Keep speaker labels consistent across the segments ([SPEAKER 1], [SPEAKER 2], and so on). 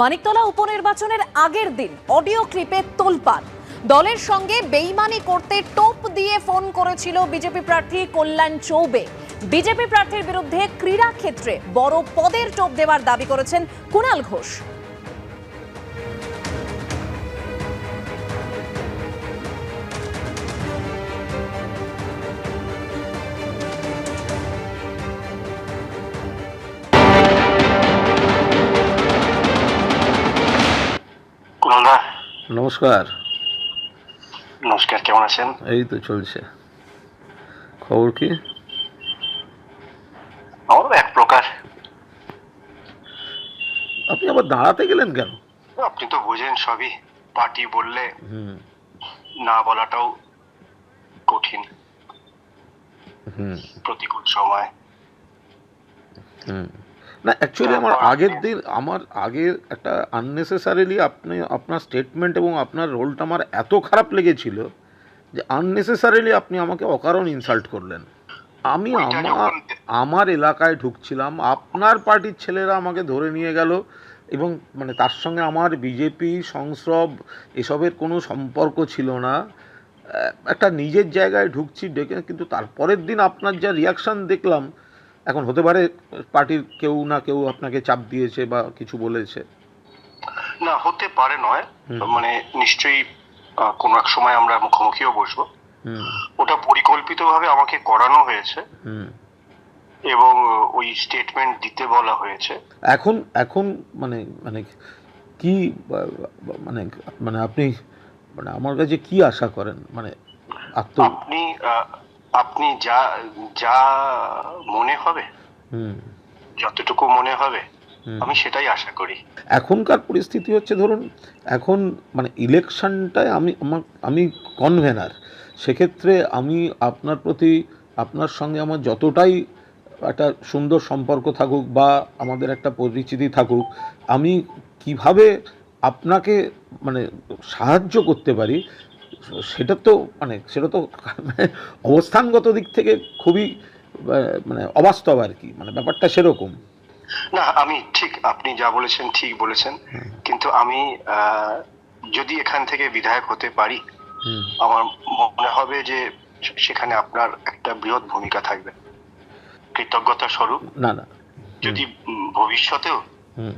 [SPEAKER 1] মানিকতলা উপনির্বাচনের আগের দিন অডিও ক্লিপে তোলপাড়। দলের সঙ্গে বেইমানি করতে টোপ দিয়ে ফোন করেছিল বিজেপি প্রার্থী কল্যাণ চৌবে। বিজেপি প্রার্থীর বিরুদ্ধে ক্রীড়া ক্ষেত্রে বড় পদের টোপ দেওয়ার দাবি করেছেন কুণাল ঘোষ।
[SPEAKER 2] কুণালদা
[SPEAKER 3] নমস্কার।
[SPEAKER 2] নমস্কার কেমন আছেন?
[SPEAKER 3] এই তো চলছে। খবর কি?
[SPEAKER 2] আমারও এক প্রকার।
[SPEAKER 3] আপনি আবার দাঁড়াতে গেলেন কেন?
[SPEAKER 2] আপনি তো বোঝেন সবই পার্টি বললে না বলাটাও কঠিন। প্রতিকূল সময়।
[SPEAKER 3] হুম। না অ্যাকচুয়ালি আমার আগের দিন আমার আগের একটা আননেসেসারিলি আপনি আপনার স্টেটমেন্ট এবং আপনার রোলটা আমার এত খারাপ লেগেছিল যে আননেসেসারিলি আপনি আমাকে অকারণ ইনসাল্ট করলেন। আমি আমার আমার এলাকায় ঢুকছিলাম আপনার পার্টির ছেলেরা আমাকে ধরে নিয়ে গেল এবং মানে তার সঙ্গে আমার বিজেপি সংস্রব এসবের কোনো সম্পর্ক ছিল না। একটা নিজের জায়গায় ঢুকছি ডেকে কিন্তু তারপরের দিন আপনার যা রিয়াকশান দেখলাম এখন হতে পারে পার্টির কেউ না কেউ আপনাকে চাপ দিয়েছে বা কিছু বলেছে।
[SPEAKER 2] না হতে পারে নয়। মানে নিশ্চয়ই কোনো এক সময় আমরা মুখোমুখিও বসবো। ওটা পরিকল্পিতভাবে আমাকে করানো হয়েছে। এবং ওই স্টেটমেন্ট দিতে বলা হয়েছে।
[SPEAKER 3] এখন এখন মানে মানে কি মানে মানে আপনি মানে আমার কাছে কি আশা করেন? মানে
[SPEAKER 2] আপনি আপনি যা যা মনে হবে
[SPEAKER 3] হুম।
[SPEAKER 2] যতটুকু মনে হবে আমি সেটাই আশা করি।
[SPEAKER 3] এখনকার পরিস্থিতি হচ্ছে ধরুন এখন মানে ইলেকশনটায় আমি আমার আমি কনভেনার সেক্ষেত্রে আমি আপনার প্রতি আপনার সঙ্গে আমার যতটাই একটা সুন্দর সম্পর্ক থাকুক বা আমাদের একটা পরিচিতি থাকুক আমি কীভাবে আপনাকে মানে সাহায্য করতে পারি সেটা তো মানে সেটা তো অবস্থানগত দিক থেকে খুবই মানে অবাস্তব আর কি মানে ব্যাপারটা সেরকম।
[SPEAKER 2] না আমি ঠিক আপনি যা বলেছেন ঠিক বলেছেন। কিন্তু আমি যদি এখান থেকে বিধায়ক হতে পারি আমার মনে হবে যে সেখানে আপনার একটা বৃহৎ ভূমিকা থাকবে। কৃতজ্ঞতা স্বরূপ।
[SPEAKER 3] না না।
[SPEAKER 2] যদি ভবিষ্যতেও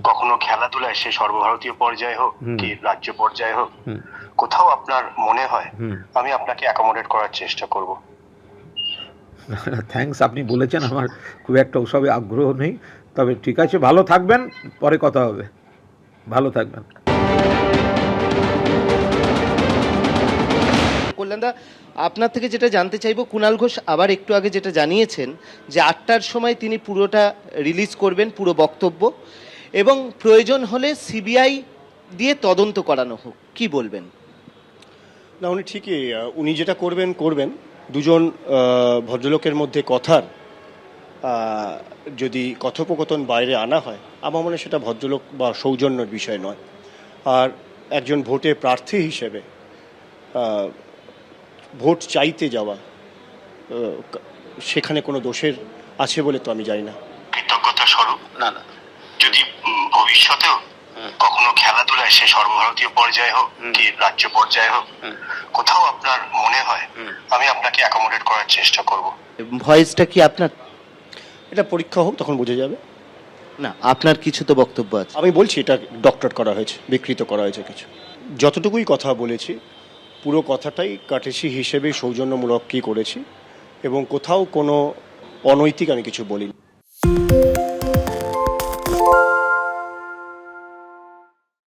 [SPEAKER 2] কখনো খেলাধুলায় সে সর্বভারতীয় পর্যায়ে হোক কি রাজ্য পর্যায়ে হোক কোথাও আপনার মনে হয় আমি আপনাকে অ্যাকোমোডেট করার চেষ্টা করব।
[SPEAKER 3] থ্যাঙ্কস আপনি বলেছেন আমার খুব একটা ওসবে আগ্রহ নেই। তবে ঠিক আছে ভালো থাকবেন পরে কথা হবে। ভালো থাকবেন।
[SPEAKER 4] কল্যাণদা আপনার থেকে যেটা জানতে চাইব কুণাল ঘোষ আবার একটু আগে যেটা জানিয়েছেন যে আটটার সময় তিনি পুরোটা রিলিজ করবেন পুরো বক্তব্য। এবং প্রয়োজন হলে সিবিআই দিয়ে তদন্ত করানো হোক। কি বলবেন?
[SPEAKER 5] না, উনি ঠিকই উনি যেটা করবেন করবেন। দুজন ভদ্রলোকের মধ্যে কথার যদি কথোপকথন বাইরে আনা হয়, আমার মনে সেটা ভদ্রলোক বা সৌজন্যর বিষয় নয়। আর একজন ভোটে প্রার্থী হিসেবে ভোট চাইতে যাওয়া সেখানে কোনো দোষের আছে বলে তো আমি জানি না।
[SPEAKER 2] কৃতজ্ঞতা স্বরূপ?
[SPEAKER 3] না না।
[SPEAKER 2] যদি ভবিষ্যতেও কখনো খেলাধুলায় সে সর্বভারতীয় পর্যায়ে হোক কি রাজ্য পর্যায়ে হোক কোথাও আপনার মনে হয় আমি আপনাকে অ্যাকোমোডেট করার চেষ্টা করব?
[SPEAKER 4] ভয়েসটা কি আপনার?
[SPEAKER 5] এটা পরীক্ষা হোক তখন বোঝা যাবে।
[SPEAKER 4] না আপনার কিছু তো বক্তব্য আছে।
[SPEAKER 5] আমি বলছি এটা ডক্টর করা হয়েছে বিকৃত করা হয়েছে কিছু। যতটুকুই কথা বলেছি পুরো কথাটাই কাটেসি হিসেবে সৌজন্যমূলক কি করেছি এবং কোথাও কোনো অনৈতিক আমি কিছু বলিনি।